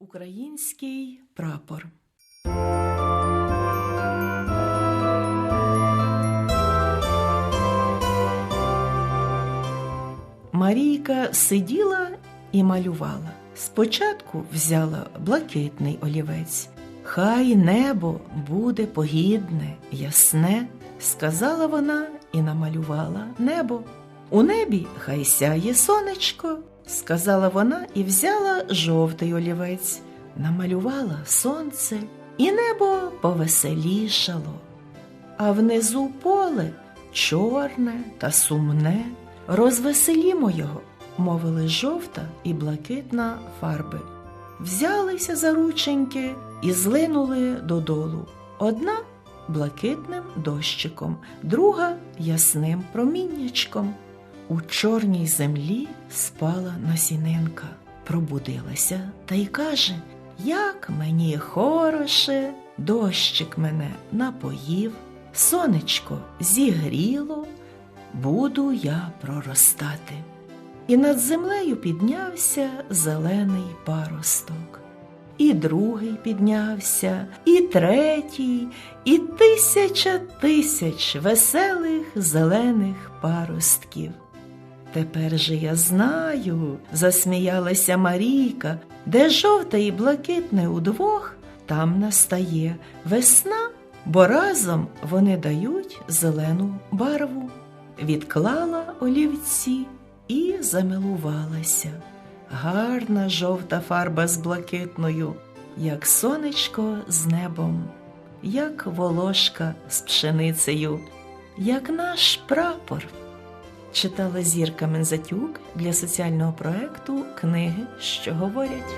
Український прапор. Марійка сиділа і малювала. Спочатку взяла блакитний олівець. Хай небо буде погідне, ясне, сказала вона і намалювала небо. У небі хай сяє сонечко, сказала вона і взяла жовтий олівець, намалювала сонце, і небо повеселішало. А внизу поле чорне та сумне. Розвеселімо його, мовили жовта і блакитна фарби. Взялися за рученьки і злинули додолу. Одна блакитним дощиком, друга ясним проміннячком. У чорній землі спала насінинка, пробудилася та й каже, як мені хороше, дощик мене напоїв, сонечко зігріло, буду я проростати. І над землею піднявся зелений паросток. І другий піднявся, і третій, і тисяча тисяч веселих зелених паростків. Тепер же я знаю, засміялася Марійка, де жовте і блакитне удвох, там настає весна, бо разом вони дають зелену барву. Відклала олівці і замилувалася. Гарна жовта фарба з блакитною, як сонечко з небом, як волошка з пшеницею, як наш прапор. Читала Зірка Мензатюк для соціального проекту Книги, що говорять.